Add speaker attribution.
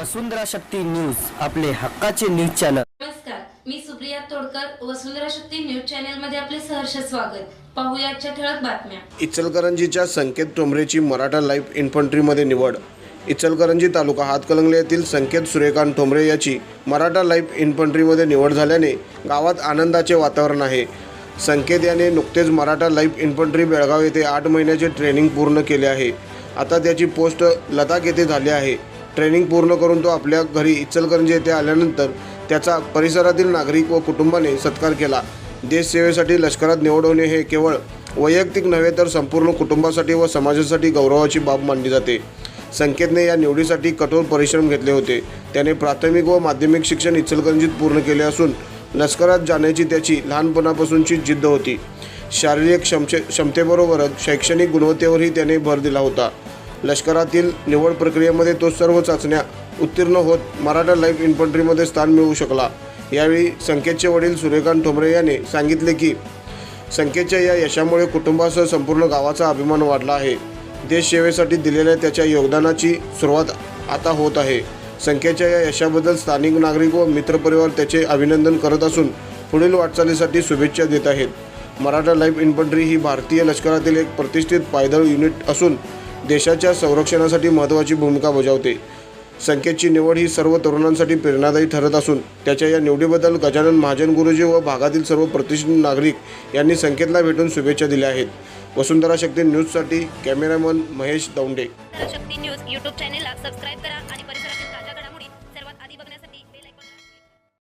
Speaker 1: वसुंधरा Shakti news आपले हक्काचे news channel.
Speaker 2: नमस्कार मी सुप्रिया तोडकर वसुंधरा शक्ती न्यूज चॅनलमध्ये आपले सहर्ष स्वागत. पाहूया आजच्या ठळक बातम्या.
Speaker 3: इचलकरंजीच्या संकेत टोंबरेची मराठा लाईफ इन्फंट्रीमध्ये निवड. इचलकरंजी तालुका हातकलंगले येथील संकेत सूर्यकांत ठोंबरे याची मराठा लाईफ इन्फंट्रीमध्ये निवड झाल्याने गावात आनंदाचे वातावरण आहे. संकेत याने नुकतेच मराठा लाईफ इन्फंट्री बेळगाव येथे आठ महिन्याचे ट्रेनिंग पूर्ण केले आहे. आता त्याची पोस्ट लदाख येथे झाली आहे. ट्रेनिंग पूर्ण करून तो आपल्या घरी इचलकरंजी येथे आल्यानंतर त्याचा परिसरातील नागरिक व कुटुंबाने सत्कार केला. देशसेवेसाठी लष्करात निवड होणे हे केवळ वैयक्तिक नव्हे तर संपूर्ण कुटुंबासाठी व समाजासाठी गौरवाची बाब मानली जाते. संकेतने या निवडीसाठी कठोर परिश्रम घेतले होते. त्याने प्राथमिक व माध्यमिक शिक्षण इचलकरंजीत पूर्ण केले असून लष्करात जाण्याची त्याची लहानपणापासूनची जिद्द होती. शारीरिक क्षमते क्षमतेबरोबरच शैक्षणिक गुणवत्तेवरही त्याने भर दिला होता. लष्करातील निवड प्रक्रियेमध्ये तो सर्व चाचण्या उत्तीर्ण होत मराठा लाईफ इन्फंट्रीमध्ये स्थान मिळवू शकला. यावेळी संकेतचे वडील सूर्यकांत ठोंबरे याने सांगितले की संकेतच्या या यशामुळे कुटुंबासह संपूर्ण गावाचा अभिमान वाढला आहे. देशसेवेसाठी दिलेल्या त्याच्या योगदानाची सुरुवात आता होत आहे. संकेतच्या या यशाबद्दल स्थानिक नागरिक व मित्रपरिवार त्याचे अभिनंदन करत असून पुढील वाटचालीसाठी शुभेच्छा देत आहेत. मराठा लाईफ इन्फंट्री ही भारतीय लष्करातील एक प्रतिष्ठित पायदळ युनिट असून देशाच्या संरक्षणासाठी महत्त्वाची भूमिका बजावते. संकेतची निवड ही सर्व तरुणांसाठी प्रेरणादायी ठरत असून त्याच्या या निवडीबद्दल गजानन महाजन गुरुजी व भागातील सर्व प्रतिष्ठित नागरिक यांनी संकेतला भेटून शुभेच्छा दिल्या आहेत. वसुंधरा शक्ती न्यूजसाठी cameraman Mahesh Daunde.
Speaker 4: Shakti news YouTube चॅनेलला सबस्क्राईब करा आणि